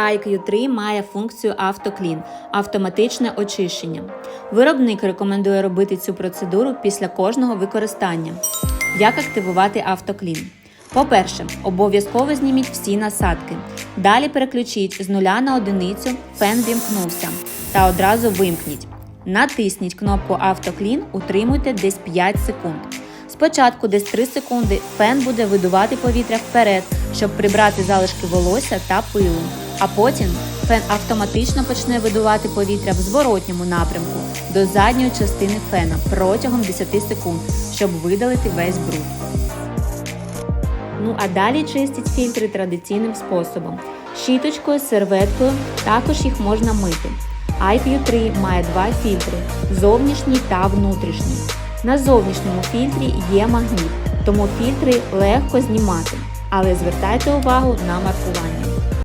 IQ3 має функцію автоклін автоматичне очищення. Виробник рекомендує робити цю процедуру після кожного використання. Як активувати автоклін? По-перше, обов'язково зніміть всі насадки. Далі переключіть з нуля на одиницю, фен вімкнувся та одразу вимкніть. Натисніть кнопку Автоклін, утримуйте десь 5 секунд. Спочатку десь 3 секунди фен буде видувати повітря вперед, щоб прибрати залишки волосся та пилу. А потім фен автоматично почне видувати повітря в зворотньому напрямку до задньої частини фена протягом 10 секунд, щоб видалити весь бруд. Ну а далі чистять фільтри традиційним способом. Щіточкою, серветкою, також їх можна мити. IQ3 має два фільтри зовнішній та внутрішній. На зовнішньому фільтрі є магніт, тому фільтри легко знімати, але звертайте увагу на маркування.